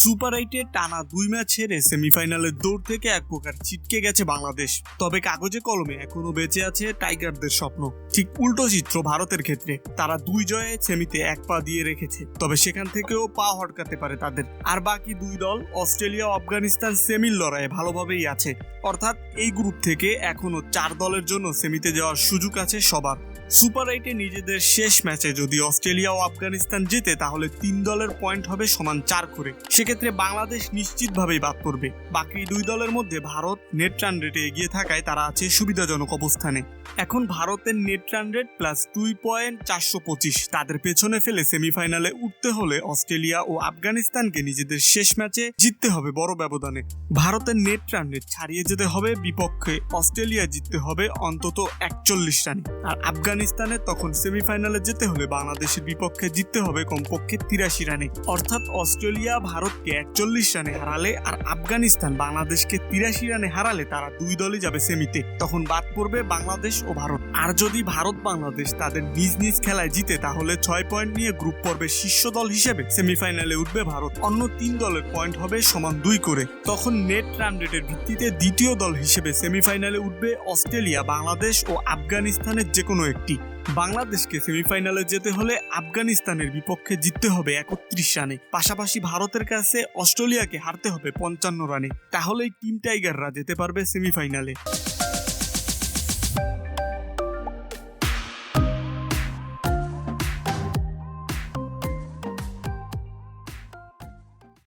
Super এইটে টানা দুই ম্যাচ হেরে সেমিফাইনালের দৌড় থেকে এক প্রকার ছিটকে গেছে বাংলাদেশ। তবে কাগজে কলমে এখনও বেঁচে আছে টাইগারদের স্বপ্ন। ঠিক উল্টো চিত্র ভারতের ক্ষেত্রে। তারা দুই জয়ে সেমিতে এক পা দিয়ে রেখেছে। তবে সেখান থেকেও পা হটকাতে পারে তাদের। আর বাকি দুই দল, অস্ট্রেলিয়া আফগানিস্তান সেমির লড়াইয়ে ভালোভাবেই আছে। অর্থাৎ এই গ্রুপ থেকে এখনও চার দলের জন্য সেমিতে যাওয়ার সুযোগ আছে সবার। সুপার এইটে নিজেদের শেষ ম্যাচে যদি অস্ট্রেলিয়া ও আফগানিস্তান জেতে, তাহলে তিন দলের পয়েন্ট হবে সমান চার করে। সেক্ষেত্রে বাংলাদেশ নিশ্চিতভাবেই বাদ পড়বে। বাকি দুই দলের মধ্যে ভারত নেট রান রেটে এগিয়ে থাকায় তারা আছে সুবিধাজনক অবস্থানে। এখন ভারতের নেট রান রেট প্লাস দুই পয়েন্ট চারশো পঁচিশ। তাদের পেছনে ফেলে সেমিফাইনালে উঠতে হলে অস্ট্রেলিয়া ও আফগানিস্তানকে নিজেদের শেষ ম্যাচে জিততে হবে বড় ব্যবধানে। ভারতের নেট রান রেট ছাড়িয়ে যেতে হবে বিপক্ষে। অস্ট্রেলিয়া জিততে হবে অন্তত একচল্লিশ রানে। আর আফগানিস্তানে, তখন সেমিফাইনালে যেতে হলে বাংলাদেশের বিপক্ষে জিততে হবে কমপক্ষে তিরাশি রানে। অর্থাৎ অস্ট্রেলিয়া ভারতকে একচল্লিশ রানে হারালে আর আফগানিস্তান বাংলাদেশকে তিরাশি রানে হারালে তারা দুই দলই যাবে সেমিতে। তখন বাদ পড়বে বাংলাদেশ ও ভারত। আর যদি ভারত বাংলাদেশ তাদের নিজ নিজ খেলায় জিতে, তাহলে ছয় পয়েন্ট নিয়ে গ্রুপ পর্বের শীর্ষ দল হিসেবে সেমিফাইনালে উঠবে ভারত। অন্য তিন দলের পয়েন্ট হবে সমান দুই করে। তখন নেট রান রেটের ভিত্তিতে দ্বিতীয় দল হিসেবে সেমিফাইনালে উঠবে অস্ট্রেলিয়া, বাংলাদেশ ও আফগানিস্তানের যে কোনো একটি। বাংলাদেশকে সেমিফাইনালে যেতে হলে আফগানিস্তানের বিপক্ষে জিততে হবে একত্রিশ রানে। পাশাপাশি ভারতের কাছে অস্ট্রেলিয়াকে হারতে হবে পঞ্চান্ন রানে। তাহলেই টিম টাইগাররা যেতে পারবে সেমিফাইনালে।